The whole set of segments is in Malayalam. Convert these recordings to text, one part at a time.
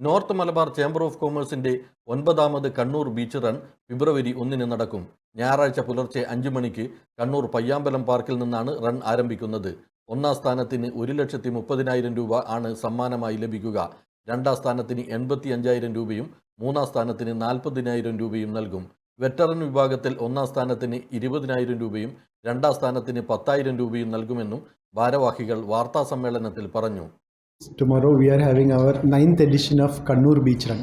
നോർത്ത് മലബാർ ചേംബർ ഓഫ് കോമേഴ്സിന്റെ ഒൻപതാമത് കണ്ണൂർ ബീച്ച് റൺ ഫെബ്രുവരി ഒന്നിന് നടക്കും. ഞായറാഴ്ച പുലർച്ചെ അഞ്ചു മണിക്ക് കണ്ണൂർ പയ്യാമ്പലം പാർക്കിൽ നിന്നാണ് റൺ ആരംഭിക്കുന്നത്. ഒന്നാം സ്ഥാനത്തിന് ഒരു ലക്ഷത്തി മുപ്പതിനായിരം രൂപ ആണ് സമ്മാനമായി ലഭിക്കുക. രണ്ടാം സ്ഥാനത്തിന് എൺപത്തി അഞ്ചായിരം രൂപയും മൂന്നാം സ്ഥാനത്തിന് നാൽപ്പതിനായിരം രൂപയും നൽകും. വെറ്ററൻ വിഭാഗത്തിൽ ഒന്നാം സ്ഥാനത്തിന് ഇരുപതിനായിരം രൂപയും രണ്ടാം സ്ഥാനത്തിന് പത്തായിരം രൂപയും നൽകുമെന്നും ഭാരവാഹികൾ വാർത്താ സമ്മേളനത്തിൽ പറഞ്ഞു. Tomorrow we are having our ninth edition of Kannur beach run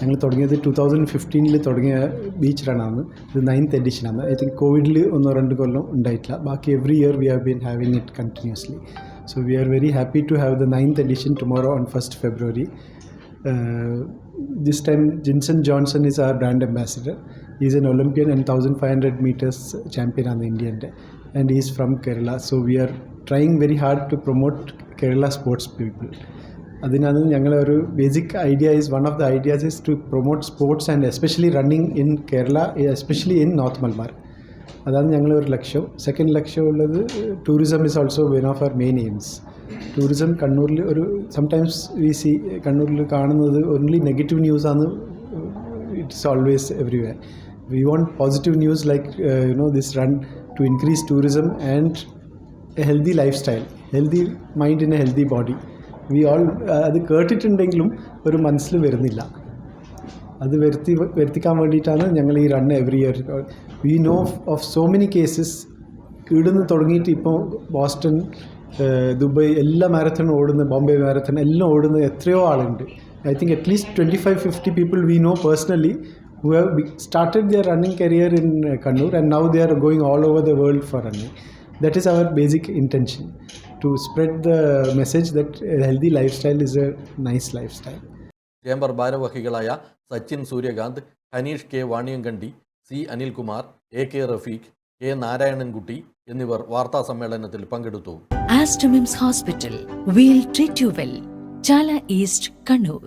ഞങ്ങൾ തുടങ്ങിയത് ടു തൗസൻഡ് ഫിഫ്റ്റീനിൽ തുടങ്ങിയ ബീച്ച് റണ്ണാണ് ഇത് നയൻത്ത് എഡിഷനാണ് ഐ തിങ്ക് കോവിഡിൽ ഒന്നോ രണ്ട് കൊല്ലം ഉണ്ടായിട്ടില്ല. ബാക്കി every year we have been having it continuously so we are very happy to have the ninth edition tomorrow on first February this time Jinson Johnson is our brand ambassador. He's an Olympian and 1500 meters champion on the Indian day, and he's from Kerala. So we are trying very hard to promote Kerala sports people അതിനകത്ത് ഞങ്ങളൊരു basic idea is one of the ideas is to promote sports and especially running in Kerala especially in north Malabar അതാണ് ഞങ്ങളുടെ ഒരു ലക്ഷ്യം. സെക്കൻഡ് ലക്ഷ്യം ഉള്ളത് tourism is also one of our main aims tourism കണ്ണൂരിൽ ഒരു സംടൈംസ് വി സി കണ്ണൂരിൽ കാണുന്നത് ഓൺലി നെഗറ്റീവ് ന്യൂസാണ് it's always everywhere we want positive news like you know this run to increase tourism and a healthy life style healthy mind in a healthy body we all അത് കേട്ടിട്ടുണ്ടെങ്കിലും ഒരു മനസ്സിൽ വരുന്നില്ല. അത് വരുത്തി വരുത്തിക്കാൻ വേണ്ടിയിട്ടാണ് ഞങ്ങൾ ഈ run every year we know of so many cases ഇടുന്ന് തുടങ്ങിയിട്ട് ഇപ്പോൾ ബോസ്റ്റൺ ദുബായ് എല്ലാ മാരത്തണും ഓടുന്ന ബോംബെ മാരത്തൺ എല്ലാം ഓടുന്ന എത്രയോ ആളുണ്ട്. I think at least twenty five fifty people we know personally who have started started their running career in and now they are going all over the world for running. That is our basic intention. To spread the message that a healthy lifestyle is a nice lifestyle. Chamber ഭാരവാഹികളായ Sachin Suryakanth Haneesh K Vaniyankandi C Anilkumar A K Rafeeq K Narayanankutty എന്നിവർ വാർത്താ സമ്മേളനത്തിൽ പങ്കെടുത്തു Astromims Hospital. We'll treat you well. Chala East, Kannur.